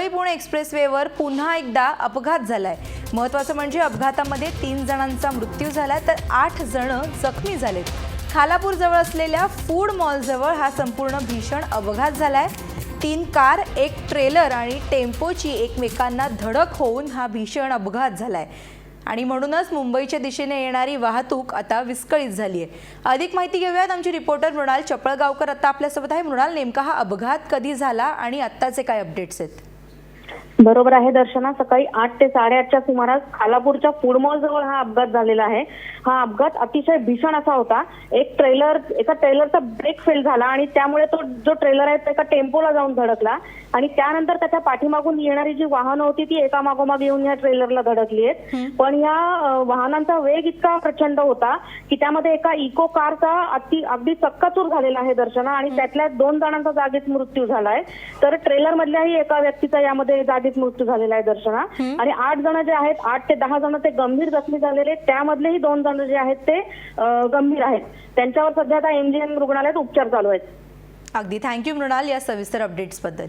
मुंबई पुणे एक्सप्रेसवेवर पुन्हा एकदा अपघात झालाय. महत्वाचं म्हणजे अपघातामध्ये तीन जणांचा मृत्यू झाला तर आठ जण जखमी झालेत. खालापूर जवळ असलेल्या फूड मॉलजवळ हा संपूर्ण भीषण अपघात झालाय. तीन कार एक ट्रेलर आणि टेम्पोची एकमेकांना धडक होऊन हा भीषण अपघात झालाय. आणि म्हणूनच मुंबईच्या दिशेने येणारी वाहतूक आता विस्कळीत झाली आहे अधिक माहिती घेऊयात. आमची रिपोर्टर मृणाल चपळगावकर आता आपल्यासोबत आहे. मृणाल नेमका हा अपघात कधी झाला आणि आत्ताचे काय अपडेट्स आहेत? बरोबर आहे दर्शना. सकाळी आठ ते साडेआठच्या सुमारास खालापूरच्या फूड मॉल जवळ हा अपघात झालेला आहे. हा अपघात अतिशय भीषण असा होता. एक ट्रेलर एका ट्रेलरचा ब्रेक फेल झाला आणि त्यामुळे तो जो ट्रेलर आहे तो एका टेम्पोला जाऊन धडकला आणि त्यानंतर त्याच्या पाठीमागून येणारी जी वाहनं होती ती एका मागोमाग येऊन या ट्रेलरला धडकली आहेत. पण या वाहनांचा वेग इतका प्रचंड होता की त्यामध्ये एका इको कारचा अति अगदी चक्काचूर झालेला आहे दर्शना आणि त्यातल्या दोन जणांचा जागीच मृत्यू झालाय. तर ट्रेलर मधल्याही एका व्यक्तीचा यामध्ये जागीच मृत्यू झालेला आहे दर्शना. आणि आठ जण जे आहेत आठ ते दहा जण ते गंभीर जखमी झालेले आहेत. त्यामधलेही दोन जण जे आहेत ते गंभीर आहेत. त्यांच्यावर सध्या आता एमजीएम रुग्णालयात उपचार चालू आहेत. अगदी. थँक्यू मृणाल या सविस्तर अपडेट्सबद्दल